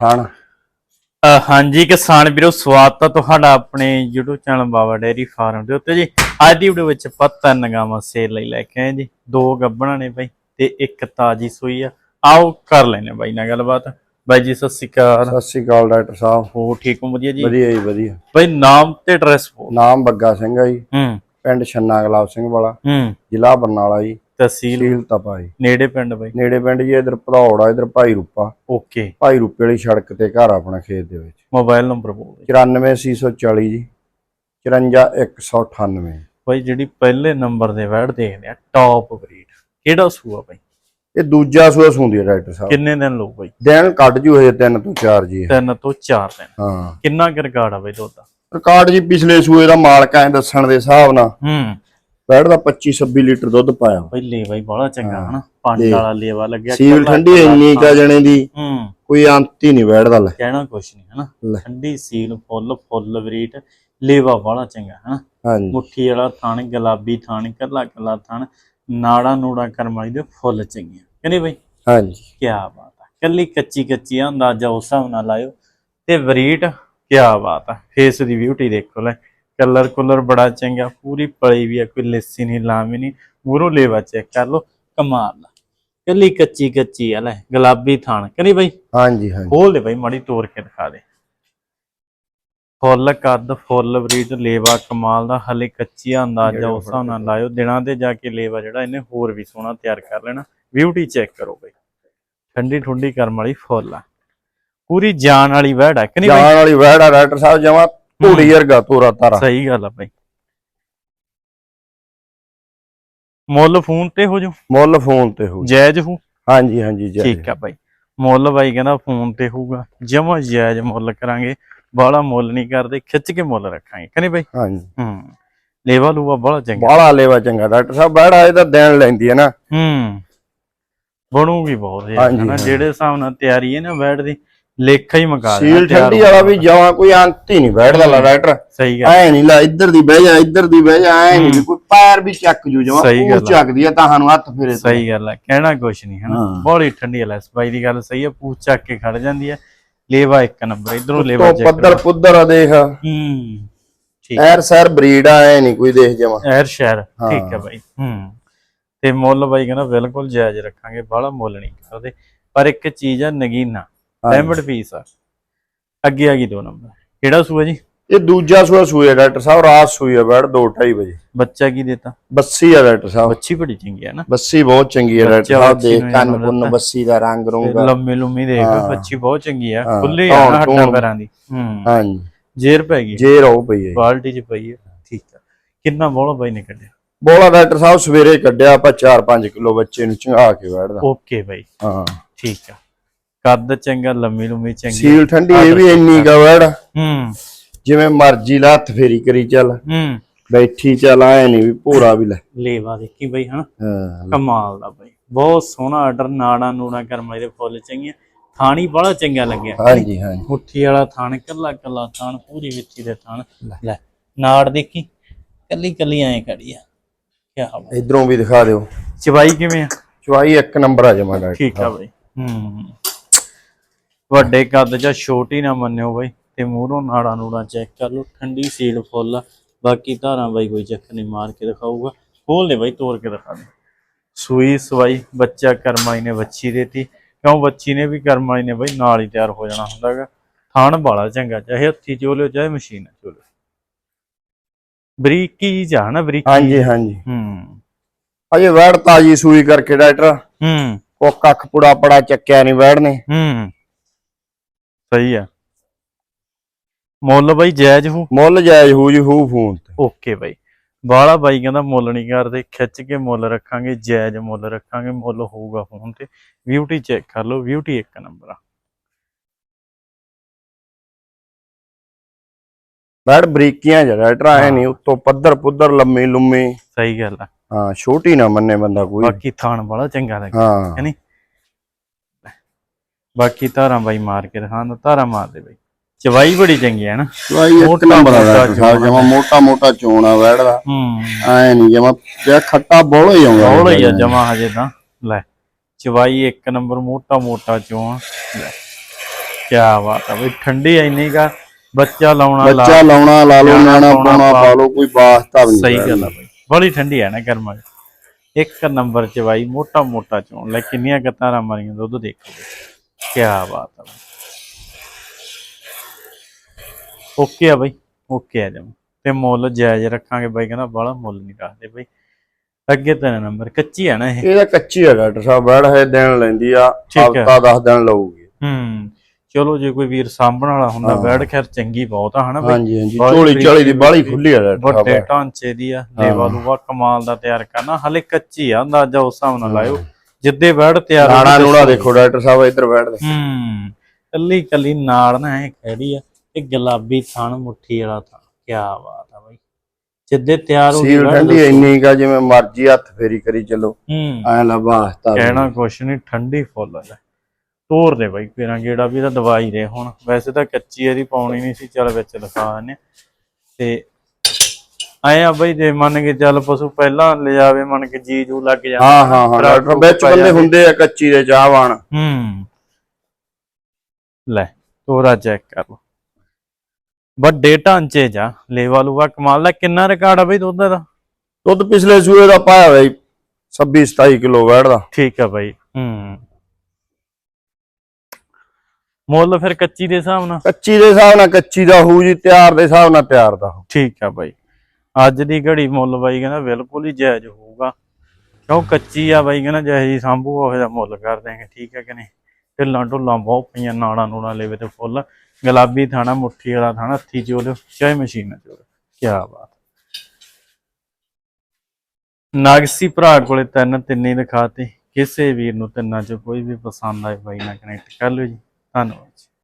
ਅ, ਹਾਂਜੀ ਕਿਸਾਨ ਵੀਰੋ ਸਵਾਗਤ ਹੈ ਤੁਹਾਡਾ ਆਪਣੇ YouTube channel Baba dairy farm ਦੇ ਉੱਤੇ ਜੀ। ਅੱਜ ਦੀ ਵੀਡੀਓ ਵਿੱਚ ਆਪਾਂ ਤਿੰਨ ਗਾਵਾਂ ਸੇਲ ਲਈ ਲੈ ਕੇ ਆਏ ਜੀ। ਦੋ ਗੱਬਣਾ ਨੇ ਬਾਈ ਤੇ ਇੱਕ ਤਾਜੀ ਸੂਈ ਆ। ਆਓ ਕਰ ਲੈਨੇ ਬਾਈ ਨਾਲ ਗੱਲਬਾਤ। ਬਾਈ ਜੀ ਸਤਿ ਸ਼੍ਰੀ ਅਕਾਲ। ਸਤਿ ਸ਼੍ਰੀ ਅਕਾਲ ਡਾਕਟਰ ਸਾਹਿਬ। ਹੋ ਠੀਕ ਹੋ? ਵਧੀਆ ਜੀ? ਵਧੀਆ ਜੀ ਵਧੀਆ। ਬਾਈ ਨਾਮ ਤੇ ਐਡਰੈਸ ਬੋਲ। ਨਾਮ ਬੱਗਾ ਸਿੰਘ ਆ ਜੀ। ਹੂੰ। ਪਿੰਡ ਛੰਨਾ ਗੁਲਾਬ ਸਿੰਘ ਵਾਲਾ। ਹੂੰ। ਜ਼ਿਲ੍ਹਾ ਬਰਨਾਲਾ ਜੀ। ਤਹਿਸੀਲ ਤਪਾ ਜੀ ਨੇੜੇ ਪਿੰਡ ਬਾਈ? ਨੇੜੇ ਪਿੰਡ ਜੀ ਇਧਰ ਭਦੌੜ ਇਧਰ ਭਾਈ ਰੂਪਾ। ਓਕੇ। ਭਾਈ ਰੂਪੇ ਵਾਲੀ ਸੜਕ ਤੇ ਘਰ ਆਪਣਾ ਖੇਤ ਦੇ ਵਿੱਚ। ਮੋਬਾਈਲ ਨੰਬਰ ਬੋਲ 94640 ਜੀ। 54198 ਬਾਈ ਜਿਹੜੀ ਪਹਿਲੇ ਨੰਬਰ ਦੇ ਵੈੜ ਦੇਖਦੇ ਆ ਟੌਪ ਬਰੀਡ ਕਿਹੜਾ ਸੂਆ ਬਾਈ? ਇਹ ਦੂਜਾ ਸੂਆ ਸੁੰਦੀ ਡਾਕਟਰ ਸਾਹਿਬ। ਕਿੰਨੇ ਦਿਨ ਲਊ ਬਾਈ? ਦਿਨ ਕੱਢ ਜੂ ਹਜੇ 3 ਤੋਂ 4 ਜੀ। ਇਹ। ਤਿੰਨ ਤੋਂ ਚਾਰ ਦਿਨ। ਹਾਂ। ਕਿੰਨਾ ਕੁ ਰਿਕਾਰਡ ਆ ਬਈ ਦੁੱਧ ਦਾ? ਰਿਕਾਰਡ ਜੀ ਪਿਛਲੇ ਸੂਏ ਦਾ ਮਾਲਕ ਐ ਦੱਸਣ ਦੇ ਹਿਸਾਬ ਨਾਲ। ਹੂੰ। ਬੈੜ ਦਾ 25 26 ਲੀਟਰ ਦੁੱਧ ਪਾਇਆ। ਪਹਿਲੇ ਬਾਈ ਬੜਾ ਚੰਗਾ ਹਨਾ? ਤੇ ਵਾਲਾ ਲੇਵਾ ਲੱਗਿਆ ਸੀਲ ਠੰਡੀ ਇੰਨੀ ਕਾ ਜਣੇ ਦੀ। ਹੂੰ। ਕੋਈ ਅੰਤ ਹੀ ਨਹੀਂ ਬੈੜ ਦਾ ਲੈ। ਕਹਿਣਾ ਕੁਛ ਨਹੀਂ ਹਨਾ। ਠੰਡੀ ਸੀਲ ਫੁੱਲ ਫੁੱਲ ਬਰੀਟ ਲੇਵਾ ਬੜਾ ਚੰਗਾ ਹਨਾ? ਹਾਂਜੀ। ਮੁੱਠੀ ਵਾਲਾ ਥਣ ਗੁਲਾਬੀ ਥਣ ਕੱਲਾ ਕੱਲਾ ਥਣ ਨਾੜਾ ਨੂੜਾ ਕਰਮਾਈ ਦੇ ਫੁੱਲ ਚੰਗੀਆਂ ਕਹਿੰਦੇ ਬਈ? ਹਾਂਜੀ। ਕੀ ਬਾਤ ਆ। ਕੱਲੀ ਕੱਚੀ ਕੱਚੀ ਆ ਅੰਦਾਜ਼ਾ ਉਸ ਹਿਸਾਬ ਨਾਲ ਲਾਇਓ। ਤੇ ਬਰੀਟ ਕੀ ਬਾਤ ਆ। ਫੇਸ ਦੀ ਬਿਊਟੀ ਦੇਖੋ ਲੈ। ਕਲਰ ਕੁਲਰ ਬੜਾ ਚੰਗਾ ਪੂਰੀ ਪਲੀ ਵੀ ਆ ਕੋਈ ਲੱਸੀ ਨਹੀਂ ਲਾਮੀ ਨਹੀਂ ਮੂਰੋਂ ਲੇਵਾ ਚੈੱਕ ਕਰ ਲਓ ਕਮਾਲ ਕੱਲੀ ਕੱਚੀ ਕੱਚੀ ਆ ਲੈ ਗੁਲਾਬੀ ਥਾਣ ਕਰੀ ਬਈ? ਹਾਂਜੀ ਹਾਂਜੀ। ਖੋਲ ਦੇ ਬਈ ਮਾੜੀ ਤੋੜ ਕੇ ਦਿਖਾ ਦੇ। ਫੁੱਲ ਕੱਦ ਫੁੱਲ ਬਰੀਡ ਲੇਵਾ ਕਮਾਲ ਦਾ ਹਲੇ ਕੱਚੀ ਆ ਅੰਦਾਜ਼ਾ ਉਸ ਹਿਸਾਬ ਨਾਲ ਲਾਇਓ ਦਿਨਾਂ ਤੇ ਜਾ ਕੇ ਲੇਵਾ ਜਿਹੜਾ ਇਹਨੇ ਹੋਰ ਵੀ ਸੋਹਣਾ ਤਿਆਰ ਕਰ ਲੈਣਾ। ਬਿਊਟੀ ਚੈੱਕ ਕਰੋ ਬਈ। ਠੰਡੀ ਠੁੰਡੀ ਕਰਮ ਵਾਲੀ ਫੁੱਲ ਆ। ਪੂਰੀ ਜਾਨ ਵਾਲੀ ਵਹਿੜ ਆ ਕਿ ਨਹੀਂ ਬਈ? ਜਾਣ ਵਾਲੀ ਆ ਡਾਕਟਰ ਸਾਹਿਬ ਜਮਾ ਧੂੜੀ ਵਰਗਾ ਤੋਰਾ ਤਾਰਾ। ਸਹੀ ਗੱਲ ਆ ਬਈ। ਮੁੱਲ ਫੋਨ ਤੇ ਹੋ ਜੋ? ਮੁੱਲ ਫੋਨ ਤੇ ਹੋ ਜਾਇਜ਼ ਹੋ ਹਾਂਜੀ ਹਾਂਜੀ ਜੈ ਠੀਕ ਆ ਬਾਈ। ਮੁੱਲ ਬਾਈ ਕਹਿੰਦਾ ਫੋਨ ਤੇ ਹੋਊਗਾ। ਜਮਾ ਜਾਇਜ਼ ਮੁੱਲ ਕਰਾਂਗੇ। ਬਾਹਲਾ ਮੁੱਲ ਨਹੀਂ ਕਰਦੇ ਖਿੱਚ ਕੇ ਮੁੱਲ ਰੱਖਾਂਗੇ। ਕਨੇ ਬਾਈ? ਹਾਂਜੀ। ਹੂੰ। ਲੇਵਾ ਲੂਵਾ ਬੜਾ ਚੰਗਾ। ਬਾਹਲਾ ਲੇਵਾ ਚੰਗਾ। ਡਾਕਟਰ ਸਾਹਿਬ ਆਏ ਤਾਂ ਦੇਣ ਲੈਂਦੀ ਹੈ ਨਾ। ਹੂੰ। ਬਣੂਗੀ ਬਹੁਤ ਇਹ। ਜਿਹੜੇ ਹਿਸਾਬ ਨਾਲ ਤਿਆਰੀ ਹੈ ਨਾ ਬੈਡ ਦੀ ਲੇਖਾ ਹੀ ਮਕਾ ਦੇਣਾ ਸੀਲ ਤਿਆਰ ਠੰਡੀ ਵਾਲਾ ਵੀ। ਜਮਾ ਕੋਈ ਅੰਤ ਹੀ ਨਹੀਂ ਵੈੜ ਦਾ ਲਾ ਡਾਕਟਰ ਸਹੀ ਗੱਲ। ਐ ਨਹੀਂ ਲਾ ਇੱਧਰ ਦੀ ਬਹਿ ਜਾ ਇੱਧਰ ਦੀ ਬਹਿ ਜਾ ਐ ਨਹੀਂ ਕੋਈ ਪੈਰ ਵੀ ਚੱਕ ਜੂ ਜਮਾ ਸਹੀ ਗੱਲ ਪੂਛ ਆ। ਚੱਕਦੀ ਆ ਤਾਂ ਨੂੰ ਹੱਥ ਫੇਰੇ ਤੋਂ। ਸਹੀ ਗੱਲ ਹੈ ਕਹਿਣਾ ਕੁਛ ਨਹੀਂ ਹਨਾ। ਹਾਂ। ਬੜੀ ਠੰਡੀ ਹੈ ਬਾਈ ਦੀ ਗੱਲ ਸਹੀ ਹੈ ਪੂਛ ਚੱਕ ਕੇ ਖੜ ਜਾਂਦੀ ਹੈ ਲੇਵਾ ਇੱਕ ਨੰਬਰ ਇਧਰੋਂ ਲੇਵਾ ਉੱਤੋਂ ਚੈੱਕ ਪੱਧਰ ਪੁੱਧਰ ਆ ਦੇਖ। ਹੂੰ ਠੀਕ। ਐਰ ਸਰ ਬਰੀਡ ਆ ਐ ਨਹੀਂ ਕੋਈ ਦੇਖ ਜਮਾ ਐਰ ਸ਼ਹਿਰ ਠੀਕ ਹਾਂ। ਬਾਈ ਹੂੰ। ਤੇ ਮੁੱਲ ਬਾਈ ਕਹਿੰਦਾ ਬਿਲਕੁਲ ਜਾਇਜ਼ ਰੱਖਾਂਗੇ ਬਾਹਲਾ ਮੁੱਲ ਨਹੀਂ ਕਰਦੇ। ਪਰ ਇੱਕ ਚੀਜ਼ ਆ ਨਗੀਨਾ। ਡਾਇਮੰਡ ਪੀਸ ਆ। ਅੱਗੇ ਆ ਗਈ ਦੋ ਨੰਬਰ ਕਿਹੜਾ ਸੂਆ ਜੀ? ਇਹ ਦੂਜਾ ਸੂਆ ਸੂਆ ਡਾਕਟਰ ਸਾਹਿਬ ਰਾਤ ਸੂਈ ਆ ਬੈੜ 2:30 ਵਜੇ। ਬੱਚਾ ਕੀ ਦੇਤਾ? ਬੱਸੀ ਆ ਡਾਕਟਰ ਸਾਹਿਬ। ਬੱਚੀ ਬੜੀ ਚੰਗੀ ਹੈ ਨਾ। ਬੱਸੀ ਬਹੁਤ ਚੰਗੀ ਹੈ ਡਾਕਟਰ ਸਾਹਿਬ ਦੇਖ ਕੰਨ ਪੁੰਨ ਬੱਸੀ ਦਾ ਰੰਗ ਰੁੰਗ ਲੰਮੀ ਲੰਮੀ ਦੇਖ। ਬੱਚੀ ਬਹੁਤ ਚੰਗੀ ਆ। ਹਾਂ, ਖੁੱਲੇ ਆ ਧੌਣ। ਪੈਰਾਂ ਦੀ। ਹਾਂਜੀ। ਜੇਰ ਪੈ ਗਈ। ਜੇ ਰਹੋ ਪਈ ਹੈ। ਬਾਲਟੀ ਚ ਪਈ ਹੈ ਠੀਕ ਆ। ਕਿੰਨਾ ਬੋਲਾ ਬਾਈ ਨੇ ਕੱਢਿਆ? ਬੋਲਾ ਡਾਕਟਰ ਸਾਹਿਬ ਸਵੇਰੇ ਕੱਢਿਆ ਆਪਾਂ 4-5 ਕਿਲੋ ਬੱਚੇ ਨੂੰ ਚੰਗਾ ਕੇ ਬੈਠਦਾ। Okay bye. ਹਾਂ। ਠੀਕ ਆ। ਕੱਦ ਚੰਗਾ ਲੰਮੀ ਲੰਮੀ ਚੰਗੀ। ਸੀਲ ਠੰਡੀ ਇਹ ਵੀ ਇੰਨੀ ਗਾ ਵੜ ਹੂੰ। ਜਿਵੇਂ ਮਰਜ਼ੀ ਲਾ ਹੱਥ ਫੇਰੀ ਕਰੀ ਚੱਲ। ਹੂੰ। ਬੈਠੀ ਚੱਲ ਐ ਨਹੀਂ ਵੀ ਭੋਰਾ ਵੀ ਲੈ। ਲੇਵਾ ਦੇਖੀ ਬਾਈ ਹਾਂ ਕਮਾਲ ਦਾ ਬਾਈ। ਬਹੁਤ ਸੋਹਣਾ ਆਰਡਰ ਨਾੜਾ ਨੂੜਾ ਕਰਮਾਈ ਦੇ ਫੁੱਲ ਚੰਗੀਆਂ। ਥਾਣੀ ਬੜਾ ਚੰਗਾ ਲੱਗਿਆ। ਹਾਂਜੀ ਹਾਂਜੀ। ਮੁੱਠੀ ਵਾਲਾ ਥਾਣ ਕੱਲਾ ਕੱਲਾ ਥਾਣ ਪੂਰੀ ਵਿੱਚੀ ਦੇ ਥਾਣ। ਲੈ। ਨਾੜ ਦੇਖੀ। ਕੱਲੀ ਕੱਲੀ ਐ ਖੜੀ ਆ। ਕੀ ਇਧਰੋਂ ਵੀ ਦਿਖਾ ਦਿਓ। ਚਵਾਈ ਕਿਵੇਂ ਆ? ਚਵਾਈ ਇੱਕ ਨੰਬਰ ਆ ਜਮਾ ਠੀਕ ਆ ਬਾਈ। ਹੂੰ। ਵੱਡੇ ਕੱਦ ਜਾਂ ਛੋਟੀ ਨਾ ਮੰਨਿਓ ਬਾਈ ਤੇ ਮੂਹਰੋਂ ਨਾੜਾ ਨੂੜਾ ਚੈੱਕ ਕਰ ਲਓ। ਠੰਡੀ ਸੀਲ ਫੁੱਲ ਆ ਬਾਕੀ ਧਾਰਾਂ ਬਾਈ ਕੋਈ ਚੱਕਰ ਨਹੀਂ ਮਾਰ ਕੇ ਦਿਖਾਊਗਾ। ਖੋਲ ਦੇ ਬਾਈ ਤੋੜ ਕੇ ਦਿਖਾ ਦੇ। ਸੂਈ ਸਵਾਈ ਬੱਚਾ ਕਰਮਾਈ ਨੇ ਬੱਚੀ ਦੇਤੀ। ਕਿਉਂ ਬੱਚੀ ਨੇ? ਵੀ ਕਰਮਾਈ ਨੇ ਬਾਈ ਨਾਲ ਹੀ ਤਿਆਰ ਹੋ ਜਾਣਾ ਹੁੰਦਾਗਾ। ਥਾਣ ਬਾਲਾ ਚੰਗਾ ਚਾਹੇ ਹੱਥੀ ਚੋਲਿਓ ਚਾਹੇ ਮਸ਼ੀਨ ਚੋਲਿਓ ਬਰੀਕੀ ਜਾਂ ਨਾ ਬਰੀਕੀ ਹਾਂਜੀ ਹਾਂਜੀ। ਹੂੰ। ਅਜੇ ਵੜ ਤਾਜੀ ਸੂਈ ਕਰਕੇ ਡਾਕਟਰ। ਹੂੰ। ਉਹ ਕੱਖ ਪੁੜਾ ਪੜਾ ਚੱਕਿਆ ਨਹੀਂ ਵੜ ਨੇ। ਹੂੰ। ਸਹੀ ਆ। ਮੁੱਲ ਬਾਈ ਜਾਇਜ਼ ਹੋ? ਮੁੱਲ ਜਾਇਜ਼ ਹੋ ਜੀ ਹੂ ਫੋਨ ਤੇ। ਓਕੇ ਬਾਈ। ਬਾਲਾ ਬਾਈ ਕਹਿੰਦਾ ਮੁੱਲ ਨਹੀਂ ਕਰਦੇ ਖਿੱਚ ਕੇ ਮੁੱਲ ਰੱਖਾਂਗੇ ਜਾਇਜ਼ ਮੁੱਲ ਰੱਖਾਂਗੇ ਮੁੱਲ ਹੋਊਗਾ ਫੋਨ ਤੇ। ਬਿਊਟੀ ਚੈੱਕ ਕਰ ਲਓ ਬਿਊਟੀ ਇੱਕ ਨੰਬਰ ਆ। ਵੜ ਬਰੀਕੀਆਂ ਜਿਹੜਾ ਐ ਨਹੀਂ ਉੱਤੋਂ ਪੱਧਰ ਪੁੱਧਰ ਲੰਮੀ ਲੁੰਮੀ ਸਹੀ ਗੱਲ ਆ। ਹਾਂ ਛੋਟੀ ਨਾ ਮੰਨੇ ਬੰਦਾ ਕੋਈ। ਬਾਕੀ ਥਾਣ ਵਾਲਾ ਚੰਗਾ ਲੱਗਾ ਹਾਂ। ਹੈ ਨੀ? ਬਾਕੀ ਧਾਰਾਂ ਬਾਈ ਮਾਰ ਕੇ ਦਿਖਾਣ ਧਾਰਾਂ ਮਾਰ ਦੇ ਬਾਈ। ਚਵਾਈ ਬੜੀ ਚੰਗੀ ਹੈ ਨਾ। ਚਵਾਈ ਇੱਕ ਨੰਬਰ ਡਾਕਟਰ ਸਾਹਿਬ ਜਮਾ ਮੋਟਾ ਮੋਟਾ ਚੋਣਾ ਵੜਦਾ। ਹੂੰ। ਐ ਨਹੀਂ ਜਮਾ ਤੇ ਖੱਟਾ ਬੋਲ ਹੀ ਆਉਂਦਾ। ਹੌਲਾ ਹੀ ਆ ਜਮਾ ਹਜੇ ਤਾਂ। ਲੈ ਚਵਾਈ ਇੱਕ ਨੰਬਰ ਮੋਟਾ ਮੋਟਾ ਚੋਂ ਲੈ ਕੀ ਬਾਤ ਆ ਬਈ ਠੰਡੀ ਇੰਨੀ ਕਾ ਬੱਚਾ ਲਾਉਣਾ ਲਾ ਬੱਚਾ ਲਾਉਣਾ ਲਾ ਨਿਆਣਾ ਨਿਆਣਾ ਪਾਉਣਾ ਪਾ ਲਓ ਕੋਈ ਵਾਸਤਾ ਨਹੀਂ ਸਹੀ ਗੱਲ ਆ ਬਈ। ਬੜੀ ਠੰਡੀ ਆ ਨਾ ਗਰਮਾ ਇੱਕ ਨੰਬਰ ਚ ਬਾਈ ਮੋਟਾ ਮੋਟਾ ਚੋਣ ਲੈ ਕਿੰਨੀਆਂ ਕਤਾਰਾਂ ਮਾਰੀਆਂ ਦੁੱਧ ਦੇਖੋ। ਕੀ ਬਾਤ ਬਈ। ਓਕੇ ਆ ਬਈ ਓਕੇ ਆ ਜਮ। ਤੇ ਮੁੱਲ ਜਾਇਜ਼ ਰੱਖਾਂਗੇ ਬਾਈ ਕਹਿੰਦਾ ਬਾਹਲਾ ਮੁੱਲ ਨਹੀਂ ਰੱਖਦੇ ਬਈ। ਅੱਗੇ ਤਿੰਨ ਨੰਬਰ ਕੱਚੀ ਆ ਨਾ ਇਹ। ਇਹ ਤਾਂ ਕੱਚੀ ਆ ਡਾਕਟਰ ਸਾਹਿਬ ਬੈੜ ਹੈ ਦਿਨ ਲੈਂਦੀ ਆ ਹੈ। ਹਫਤਾ 10 ਦਿਨ ਲਊਗੀ। ਹੂੰ ਚਲੋ ਜੇ ਕੋਈ ਵੀਰ ਸਾਂਭਣ ਵਾਲਾ ਹੁੰਦਾ ਬੈਡ ਖੈਰ ਚੰਗੀ ਬਹੁਤ ਆ ਹਨਾ ਹਾਂਜੀ ਹਾਂਜੀ। ਝੋਲੀ ਝਾਲੀ ਦੀ ਬਾਹਲੀ ਖੁੱਲੀ ਆ ਡਾਕਟਰ ਵੱਡੇ ਸਾਹਿਬ। ਢਾਂਚੇ ਦੀ ਆ ਲੇਵਾ ਲੂਵਾ ਕਮਾਲ ਦਾ ਤਿਆਰ ਕਰਨਾ ਹਲੇ ਕੱਚੀ ਆ ਅੰਦਾਜ਼ਾ ਉਸ ਹਿਸਾਬ ਨਾਲ ਲਾਇਓ। ਜਿੱਦੇ ਬੈਡ ਤਿਆਰ ਨੂੜਾ ਦੱਸੋ। ਦੇਖੋ ਡਾਕਟਰ ਸਾਹਿਬ ਇੱਧਰ ਬੈਠਦੇ। ਹੂੰ ਕੱਲੀ ਕੱਲੀ ਨਾਲ ਨਾ ਐ ਖੜੀ ਆ ਇਹ ਗੁਲਾਬੀ ਥਣ ਮੁੱਠੀ ਵਾਲਾ ਥਣ ਕੀ ਬਾਤ ਆ ਬਾਈ। ਜਿੱਦੇ ਤਿਆਰ ਹੋ ਗਈ ਠੰਡੀ। ਇੰਨੀ ਕਾ ਜਿਵੇਂ ਮਰਜ਼ੀ ਹੱਥ ਫੇਰੀ ਕਰੀ ਚੱਲੋ। ਹੂੰ। ਐ ਲਾ ਵਾਸਤਾ ਵੀ ਕਹਿਣਾ ਕੁਛ ਨਹੀਂ ਠੰਡੀ ਫੁੱਲ ਆ। ਲੈ ਤੋਰ ਦੇ ਬਾਈ ਪੇਰਾਂ ਗੇੜਾ ਵੀ ਤਾਂ ਦਵਾਈ ਦੇ ਹੁਣ। ਵੈਸੇ ਤਾਂ ਕੱਚੀ ਇਹਦੀ ਪਾਉਣੀ ਨਹੀਂ ਸੀ ਚੱਲ ਵਿੱਚ ਦਿੰਨੇ ਤੇ ਆਏ ਆ ਬਈ ਜੇ ਮੰਨ ਕੇ ਚੱਲ ਪਸ਼ੂ ਪਹਿਲਾਂ ਲਿਜਾਵੇ ਮੰਨ ਕੇ ਜੀ ਜੂ ਲੱਗ ਜਾਂਦਾ। ਹਾਂ ਹਾਂ ਹਾਂ ਡਾਕਟਰ ਵਿੱਚ ਬੰਦੇ। ਹੁੰਦੇ ਆ ਕੱਚੀ ਦੇ ਚਾਹਵਾਨ। ਹੂੰ। ਲੈ ਤੋਰਾ ਚੈੱਕ ਕਰ ਲਓ ਵੱਡੇ ਢਾਂਚੇ ਜਾ ਲੇਵਾ ਲੂਵਾ ਕਮਾਲ ਦਾ। ਕਿੰਨਾ ਰਿਕਾਰਡ ਆ ਬਈ ਦੁੱਧ ਦਾ? ਦੁੱਧ ਪਿਛਲੇ ਸੂਏ ਦਾ ਪਾਇਆ ਹੋਇਆ 26 27 ਕਿਲੋ ਬੈਠਦਾ ਠੀਕ ਆ ਬਾਈ ਹੂੰ। ਮੁੱਲ ਫਿਰ ਕੱਚੀ ਦੇ ਹਿਸਾਬ ਨਾਲ? ਕੱਚੀ ਦੇ ਹਿਸਾਬ ਨਾਲ ਕੱਚੀ ਦਾ ਹੋਊ ਜੀ ਤਿਆਰ ਦੇ ਹਿਸਾਬ ਨਾਲ ਤਿਆਰ ਦਾ। ਠੀਕ ਆ ਬਾਈ। ਅੱਜ ਦੀ ਘੜੀ ਮੁੱਲ ਬਾਈ ਕਹਿੰਦਾ ਬਿਲਕੁਲ ਹੀ ਜਾਇਜ਼ ਹੋਊਗਾ। ਕਿਉਂ ਕੱਚੀ ਆ ਬਾਈ ਕਹਿੰਦਾ ਜਿਹੇ ਜੀ ਸੰਭੂ ਉਹ ਜਿਹਾ ਮੁੱਲ ਕਰ ਦੇਂਗੇ ਠੀਕ ਹੈ ਕਿ ਨਹੀਂ? ਢਿੱਲਾਂ ਢੁੱਲਾਂ ਬਹੁਤ ਪਈਆਂ, ਨਾੜਾਂ ਨੂੜਾਂ ਲੈਵੇ ਤੇ ਫੁੱਲ। ਗੁਲਾਬੀ ਥਾਣਾ, ਮੁੱਠੀ ਵਾਲਾ ਥਾਣਾ, ਹੱਥੀ ਚੋਲ ਚਾਹੇ ਮਸ਼ੀਨ ਚੋਲ। ਕੀ ਬਾਤ। ਨਾਗਸੀ ਭਰਾ ਕੋਲੇ ਤਿੰਨ ਤਿੰਨੇ ਦਿਖਾਤੇ। ਕਿਸੇ ਵੀਰ ਨੂੰ ਤਿੰਨਾਂ ਚੋਂ ਕੋਈ ਵੀ ਪਸੰਦ ਆਏ ਬਾਈ ਨਾਲ ਕਨੈਕਟ ਕਰ ਲਿਓ ਜੀ। ਧੰਨਵਾਦ ਜੀ।